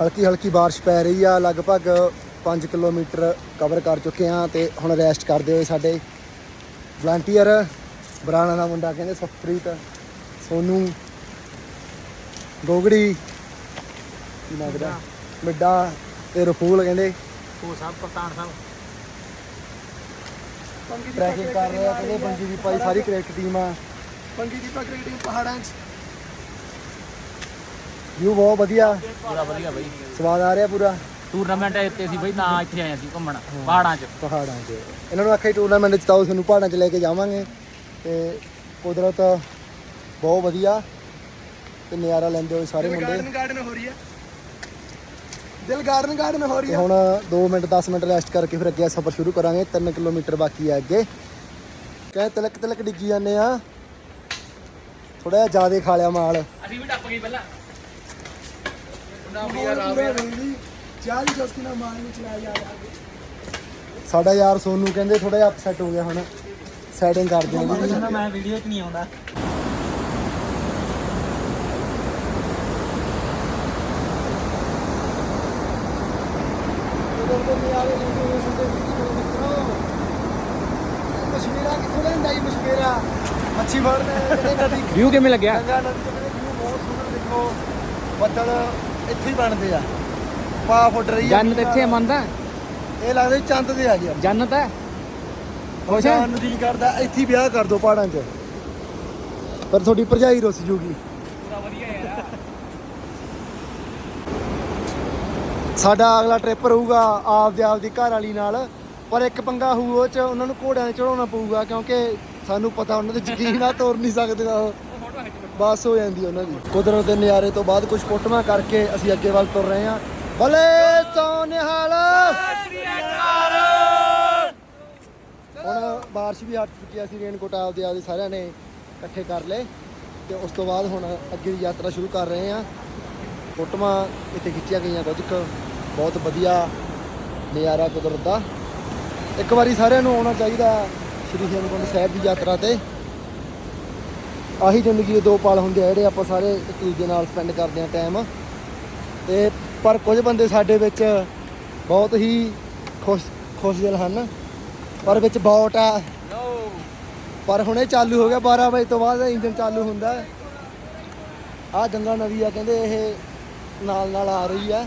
ਹਲਕੀ ਹਲਕੀ ਬਾਰਿਸ਼ ਪੈ ਰਹੀ ਆ ਲਗਭਗ 5 ਕਿਲੋਮੀਟਰ ਕਵਰ ਕਰ ਚੁੱਕੇ ਆ ਤੇ ਹੁਣ ਰੈਸਟ ਕਰਦੇ ਹੋਏ ਸਾਡੇ ਵਲੰਟੀਅਰ ਬਰਾਣਾ ਦਾ ਮੁੰਡਾ ਕਹਿੰਦੇ ਸੁਖਪ੍ਰੀਤ ਸੋਨੂ ਗੋਗੜੀ ਕੀ ਨਾਮ ਦਾ ਮਿੱਡਾ ਤੇ ਰਫੂਲ ਕਹਿੰਦੇ। ਉਹ ਸਭ ਕਪਤਾਨ ਸਾਹਿਬ। ਟਰੈਕਿੰਗ ਕਰ ਰਹੇ ਆ ਕਹਿੰਦੇ ਬੰਜੀ ਦੀ ਪਾਈ ਸਾਰੀ ਕ੍ਰਿਕਟ ਟੀਮ। ਆ ਪੰਗੀ ਦੀ ਪਕੜੀ ਟੀਮ ਪਹਾੜਾਂ 'ਚ। ਵਿਊ ਬਹੁਤ ਵਧੀਆ। ਪੂਰਾ ਵਧੀਆ ਬਈ। ਸਵਾਦ ਆ ਰਿਹਾ ਪੂਰਾ। ਟੂਰਨਾਮੈਂਟ ਇੱਥੇ ਸੀ ਬਈ ਨਾ ਇੱਥੇ ਆਏ ਸੀ ਘੁੰਮਣ ਪਹਾੜਾਂ 'ਚ। ਪਹਾੜਾਂ 'ਚ। ਇਹਨਾਂ ਨੂੰ ਆਖਿਆ ਟੂਰਨਾਮੈਂਟ ਜਿਤਾਓ ਤੁਹਾਨੂੰ ਪਹਾੜਾਂ 'ਚ ਲੈ ਕੇ ਜਾਵਾਂਗੇ। ਤੇ ਕੁਦਰਤ ਬਹੁਤ ਵਧੀਆ। ਤੇ ਨਜ਼ਾਰਾ ਲੈਂਦੇ ਹੋਏ ਸਾਰੇ ਦਿਲ ਮੁੰਡੇ। ਗਾਰਡਨ ਗਾਰਡਨ ਹੋ ਰਹੀ ਹੈ। ਦਿਲ ਗਾਰਡਨ ਗਾਰਡਨ ਹੋ ਰਹੀ ਤੇ ਹੈ। ਹੁਣ 2 ਮਿੰਟ 10 ਮਿੰਟ ਰੈਸਟ ਕਰਕੇ ਫਿਰ ਅੱਗੇ ਸਫ਼ਰ ਸ਼ੁਰੂ ਕਰਾਂਗੇ। 3 ਕਿਲੋਮੀਟਰ ਬਾਕੀ ਹੈ ਅੱਗੇ। ਕਹੇ ਤਿਲਕ ਤਿਲਕ ਡਿੱਗੀ ਜਾਂਦੇ ਆ। ਥੋੜਾ ਜਿਹਾ ਜ਼ਿਆਦਾ ਖਾ ਲਿਆ ਮਾਲ। ਅਸੀਂ ਵੀ ਟੱਪ ਗਏ ਪਹਿਲਾਂ। ਮਾਰ ਨੂੰ। ਜਾ ਸਾਡਾ ਯਾਰ ਸੋਨੂ ਕਹਿੰਦੇ ਥੋੜਾ ਜਿਹਾ ਅਪਸੈਟ ਹੋ ਗਿਆ ਹੁਣ। ਸੈਟਿੰਗ ਕਰਦੇ ਆਂ ਜੀ ਮੈਂ ਵੀਡੀਓ 'ਚ ਨਹੀਂ ਆਉਂਦਾ। ਮੱਛੀ ਫੜਨੇ ਕਿਤੇ ਨਦੀ ਵਿਊ ਕਿਵੇਂ ਲੱਗਿਆ? ਗੰਗਾ ਨਦੀ ਦੇ ਵਿਊ ਬਹੁਤ ਸੋਹਣਾ ਦੇਖੋ। ਬੱਦਲ ਇੱਥੇ ਹੀ ਬਣਦੇ ਆ। ਪਾ ਫੁੱਟ ਰਹੀ ਆ। ਜੰਨਤ ਇੱਥੇ ਮੰਨਦਾ। ਇਹ ਲੱਗਦਾ ਚੰਦ ਤੇ ਆ ਗਿਆ। ਜੰਨਤ ਹੈ ਖੁਸ਼ ਆ ਨੂੰ ਜੀ ਕਰਦਾ ਇੱਥੇ ਹੀ ਵਿਆਹ ਕਰ ਦੋ ਪਹਾੜਾਂ 'ਚ। ਪਰ ਤੁਹਾਡੀ ਭਰਜਾਈ ਰੁੱਸ ਜੂਗੀ। ਸਾਡਾ ਅਗਲਾ ਟ੍ਰਿਪ ਰਹੂਗਾ ਆਪਦੇ ਆਪ ਦੀ ਘਰ ਵਾਲੀ ਨਾਲ। ਪਰ ਇੱਕ ਪੰਗਾ ਹੋਊ ਉਹ ਚ ਉਹਨਾਂ ਨੂੰ ਘੋੜਿਆਂ 'ਤੇ ਚੜਾਉਣਾ ਪਊਗਾ ਕਿਉਂਕਿ ਸਾਨੂੰ ਪਤਾ ਉਹਨਾਂ ਦੇ ਯਕੀਨ ਆ ਤੋਰ ਨਹੀਂ ਸਕਦੇ ਉਹ। ਬਸ ਹੋ ਜਾਂਦੀ ਉਹਨਾਂ ਦੀ। ਕੁਦਰਤ ਦੇ ਨਜ਼ਾਰੇ ਤੋਂ ਬਾਅਦ ਕੁਝ ਫੋਟੋਆਂ ਕਰਕੇ ਅਸੀਂ ਅੱਗੇ ਵੱਲ ਤੁਰ ਰਹੇ ਹਾਂ। ਭਲੇ ਸੋ ਨਿਹਾਲ! ਹੁਣ ਬਾਰਿਸ਼ ਵੀ ਹਟ ਚੁੱਕੀ ਆ ਅਸੀਂ ਰੇਨਕੋਟ ਆਪਦੇ ਆਪਦੇ ਸਾਰਿਆਂ ਨੇ ਇਕੱਠੇ ਕਰ ਲਏ ਤੇ ਉਸ ਤੋਂ ਬਾਅਦ ਹੁਣ ਅੱਗੇ ਦੀ ਯਾਤਰਾ ਸ਼ੁਰੂ ਕਰ ਰਹੇ ਹਾਂ। ਫੋਟੋਆਂ ਇੱਥੇ ਖਿੱਚੀਆਂ ਗਈਆਂ ਕੁਝ ਕੁ। ਬਹੁਤ ਵਧੀਆ ਨਜ਼ਾਰਾ ਕੁਦਰਤ ਦਾ। ਇੱਕ ਵਾਰੀ ਸਾਰਿਆਂ ਨੂੰ ਆਉਣਾ ਚਾਹੀਦਾ ਸ਼੍ਰੀ ਹੇਮਕੁੰਟ ਸਾਹਿਬ ਦੀ ਯਾਤਰਾ ਤੇ। ਆਹੀ ਜ਼ਿੰਦਗੀ ਦੇ ਦੋ ਪਲ ਹੁੰਦੇ ਆ ਜਿਹੜੇ ਆਪਾਂ ਸਾਰੇ ਇੱਕ ਦੂਜੇ ਨਾਲ ਸਪੈਂਡ ਕਰਦੇ ਆ ਟਾਈਮ ਤੇ ਪਰ ਕੁਝ ਬੰਦੇ ਸਾਡੇ ਵਿੱਚ ਬਹੁਤ ਹੀ ਖੁਸ਼ ਖੁਸ਼ਦਿਲ ਹਨ। ਪਰ ਵਿੱਚ ਬੌਟ ਆ। ਪਰ ਹੁਣੇ ਚਾਲੂ ਹੋ ਗਿਆ 12 ਵਜੇ ਤੋਂ ਬਾਅਦ ਇੰਜਨ ਚਾਲੂ ਹੁੰਦਾ। ਆ ਗੰਗਾ ਨਦੀ ਆ, ਕਹਿੰਦੇ ਇਹ ਨਾਲ ਨਾਲ ਆ ਰਹੀ ਆ।